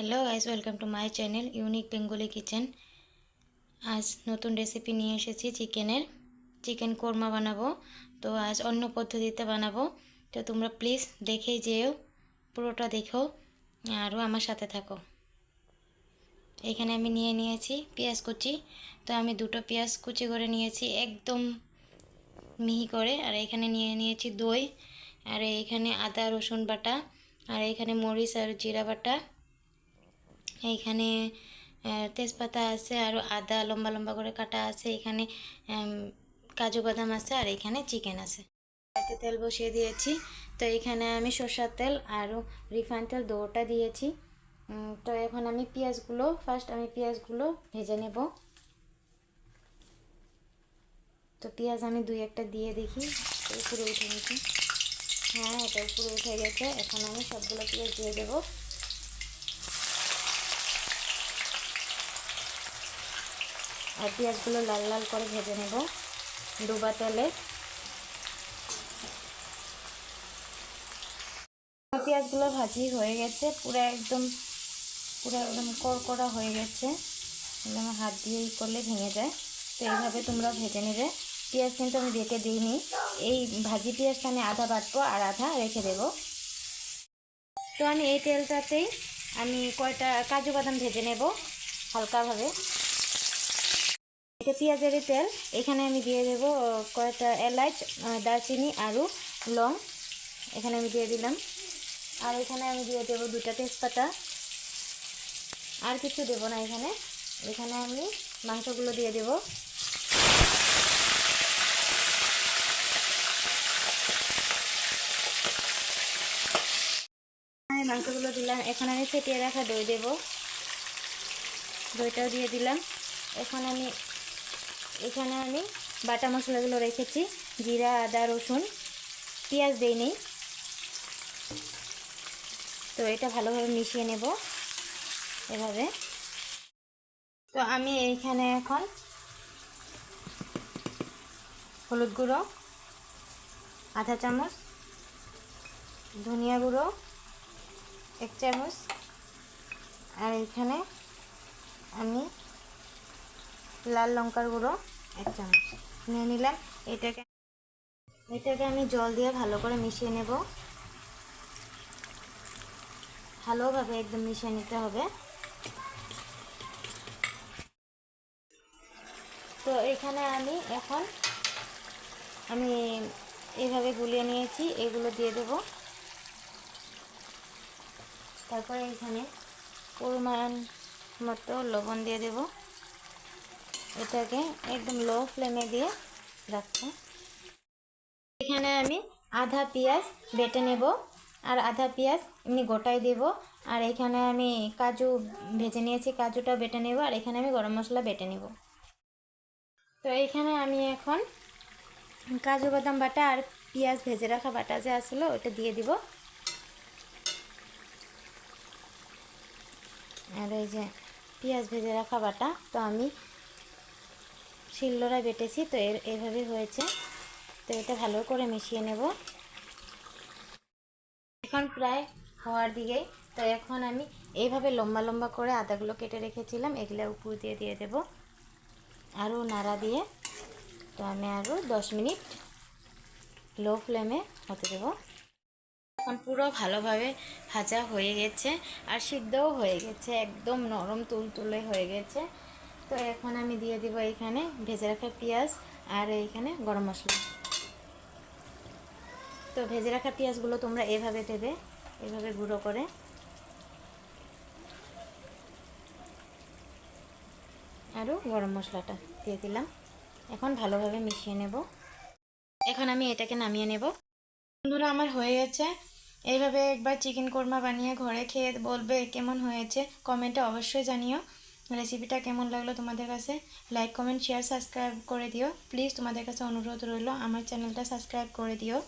Hello guys welcome to my channel unique Bengali kitchen আজ নতুন recipe নিয়ে এসেছি চিকেনের। চিকেন কোরমা বানাবো। তো আজ অন্য পদ্ধতিতে বানাবো। তো তোমরা প্লিজ দেখেই যেও, পুরোটা দেখো আরও আমার সাথে থাকো। এখানে আমি নিয়ে নিয়েছি পেঁয়াজ কুচি। তো আমি দুটো পেঁয়াজ কুচি করে নিয়েছি একদম মিহি করে। আর এখানে নিয়ে নিয়েছি দই। আর এইখানে আদা, রসুন বাটা। আর এখানে মরিচ আর জিরা বাটা। এইখানে তেজপাতা আছে আর আদা লম্বা লম্বা করে কাটা আছে। এখানে কাজু বাদাম আছে আর এখানে চিকেন আছে। তেল বসিয়ে দিয়েছি। তো এখানে আমি সর্ষার তেল আর রিফাইন তেল দুটোটা দিয়েছি। তো এখন আমি পেঁয়াজগুলো ফার্স্ট আমি পেঁয়াজগুলো ভেজে নেব। তো পেঁয়াজ আমি দুই একটা দিয়ে দেখি উপরে উঠে গেছে। হ্যাঁ এটা উপরে উঠে গেছে। এখন আমি সবগুলো পেঁয়াজ দিয়ে দেবো। আর পেঁয়াজগুলো লাল লাল করে ভেজে নেব ডুবা তেলে। পেঁয়াজগুলো ভাজি হয়ে গেছে, পুরো একদম পুরো একদম কড়কড়া হয়ে গেছে। একদম হাত দিয়ে ই করলে ভেঙে যায়। তো এইভাবে তোমরা ভেজে নেবে। পেঁয়াজ কিন্তু আমি বেটে দিইনি। এই ভাজি পেঁয়াজটা আমি আধা বাটবো আর আধা রেখে দেবো। তো আমি এই তেলটাতেই আমি কয়টা কাজু বাদাম ভেজে নেব হালকাভাবে। এটা পেঁয়াজের তেল। এখানে আমি দিয়ে দেব কয়েকটা এলাচ দারচিনি আরও লং। এখানে আমি দিয়ে দিলাম। আর এখানে আমি দিয়ে দেবো দুটা তেজপাতা। আর কিছু দেবো না এখানে। এখানে আমি মাংসগুলো দিয়ে দেবো। মাংসগুলো দিলাম। এখন আমি ফেটিয়ে রাখা দই দেবো। দইটাও দিয়ে দিলাম। এখন আমি এখানে আমি বাটা মশলাগুলো রেখেছি, জিরা, আদা, রসুন, পেঁয়াজ দিই দেইনি তো এটা ভালোভাবে মিশিয়ে নেব এভাবে। তো আমি এইখানে এখন হলুদ গুঁড়ো, আধা চামচ, ধনিয়া গুঁড়ো, এক চামচ, আর এখানে আমি লাল লঙ্কার গুঁড়ো এক চামচ। নিয়ে নিলাম। এটাকে এটাকে আমি জল দিয়ে ভালো করে মিশিয়ে নেব। ভালোভাবে একদম মিশিয়ে নিতে হবে। তো এখানে আমি এখন আমি এইভাবে গুলিয়ে নিয়েছি। এগুলো দিয়ে দেব। তারপরে এখানে পরিমাণ মতো লবণ দিয়ে দেব। এটাকে একদম লো ফ্লেমে দিয়ে রাখব। এখানে আমি আধা পেঁয়াজ বেটে নেব, আর আধা পেঁয়াজ এমনি গোটাই দেব। আর এখানে আমি কাজু ভেজে নিয়েছি, কাজুটা বেটে নেব, আর এখানে আমি গরম মশলা বেটে নেব। তো এইখানে আমি এখন কাজু বাদাম বাটা আর পেঁয়াজ ভেজে রাখা বাটা যে আসলো, ওটা দিয়ে দিব। আর এই যে পেঁয়াজ ভেজে রাখা বাটা, তো আমি শিলনোড়ায় বেটেছি, তো এর এভাবে হয়েছে। তো এটা ভালো করে মিশিয়ে নেব। এখন প্রায় হওয়ার দিকেই তো এখন আমি এইভাবে লম্বা লম্বা করে আদাগুলো কেটে রেখেছিলাম, এগুলো উপর দিয়ে দিয়ে দেব। আরও নাড়া দিয়ে, তো আমি আরও দশ মিনিট লো ফ্লেমে হতে দেবো। এখন পুরো ভালোভাবে ভাজা হয়ে গেছে, আর সিদ্ধও হয়ে গেছে, একদম নরম তুলতুলে হয়ে গেছে। তো এখন আমি দিয়ে দিব এখানে ভেজে রাখা পেঁয়াজ আর এইখানে গরম মশলা। তো ভেজে রাখা পেঁয়াজগুলো তোমরা এভাবে দেবে, এভাবে গুঁড়ো করে। আরও গরম মশলাটা দিয়ে দিলাম। এখন ভালোভাবে মিশিয়ে নেব। এখন আমি এটাকে নামিয়ে নেব। বন্ধুরা, আমার হয়ে গেছে। এইভাবে একবার চিকেন কোরমা বানিয়ে ঘরে খেয়ে বলবে কেমন হয়েছে কমেন্টে অবশ্যই জানিও। রেসিপিটা কেমন লাগল তোমাদের কাছে? লাইক কমেন্ট শেয়ার সাবস্ক্রাইব করে দিও। প্লিজ তোমাদের কাছে অনুরোধ রইল, আমার চ্যানেলটা সাবস্ক্রাইব করে দিও।